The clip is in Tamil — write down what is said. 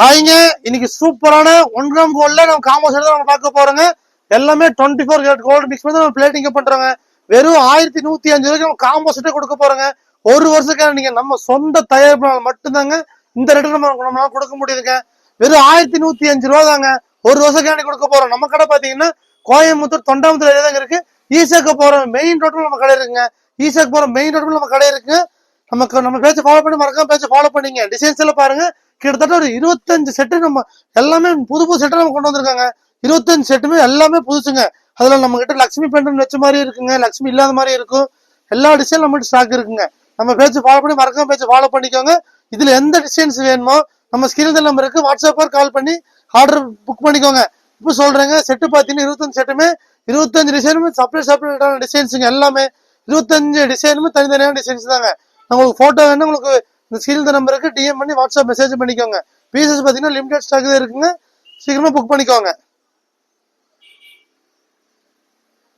ஹாய்ங்க. இன்னைக்கு சூப்பரான ஒன் கிராம் கோல்ட்ல நம்ம காம்போ தான் நம்ம பார்க்க போறோங்க. எல்லாமே twenty four carat gold mix பண்ணி நம்ம பிளேட்டிங் பண்றோங்க. வெறும் ஆயிரத்தி நூத்தி அஞ்சு ரூபாய்க்கு நம்ம காம்போ செட்டே கொடுக்க போறோங்க. ஒரு வருஷத்துக்கான நீங்க நம்ம சொந்த தயாரிப்பினால் மட்டும்தாங்க இந்த ரேட்டு நம்ம நம்மளால கொடுக்க முடியுதுங்க. வெறும் ஆயிரத்தி நூத்தி அஞ்சு ரூபா தாங்க ஒரு வருஷம் கொடுக்க போறோம். நம்ம கடை பாத்தீங்கன்னா கோயம்புத்தூர் தொண்டாமுத்தூர் ஏரியா தாங்க இருக்கு. ஈசாக்கு போற மெயின் ரோட்ல நம்ம கடை இருக்குங்க. ஈசாக்கு போற மெயின் ரோட்ல நம்ம கடை இருக்குங்க. நமக்கு நம்ம பேச்சு ஃபாலோ பண்ணி மறக்காம பேச்சு ஃபாலோ பண்ணீங்க. டிசைன்ஸ் எல்லாம் பாருங்க. கிட்டத்தட்ட ஒரு இருபத்தஞ்சு செட்டு நம்ம எல்லாமே புது புது செட்டு நம்ம கொண்டு வந்திருக்காங்க. இருபத்தஞ்சு செட்டுமே எல்லாமே புதுசுங்க. அதுல நம்ம கிட்ட லட்சுமி பெண்டன் வச்ச மாதிரி இருக்குங்க. லட்சுமி இல்லாத மாதிரி இருக்கும். எல்லா டிசைன் நம்ம ஸ்டாக் இருக்குங்க. நம்ம பேச்சு ஃபாலோ பண்ணி மறக்காம பேச்சு ஃபாலோ பண்ணிக்கோங்க. இதுல எந்த டிசைன்ஸ் வேணுமோ நம்ம ஸ்கிரீன் நம்பருக்கு வாட்ஸ்அப் கால் பண்ணி ஆர்டர் புக் பண்ணிக்கோங்க. இப்போ சொல்றேங்க செட்டு பார்த்தீங்கன்னா இருபத்தஞ்சு செட்டுமே இருபத்தஞ்சு டிசைனுமே செப்பரேட் செப்பரேட்டான டிசைன்ஸுங்க எல்லாமே இருபத்தஞ்சு டிசைனுமே தனித்தனியான டிசைன்ஸ் தாங்க. உங்களுக்கு ஃபோட்டோ வேணும் உங்களுக்கு இந்த ஸ்கிரீன் நம்பருக்கு டிஎம் பண்ணி வாட்ஸ்அப் மெசேஜ் பண்ணிக்கோங்க. பீசஸ் பார்த்தீங்கன்னா லிமிடெட் ஸ்டாக் இருக்குங்க. சீக்கிரமா புக் பண்ணிக்கோங்க.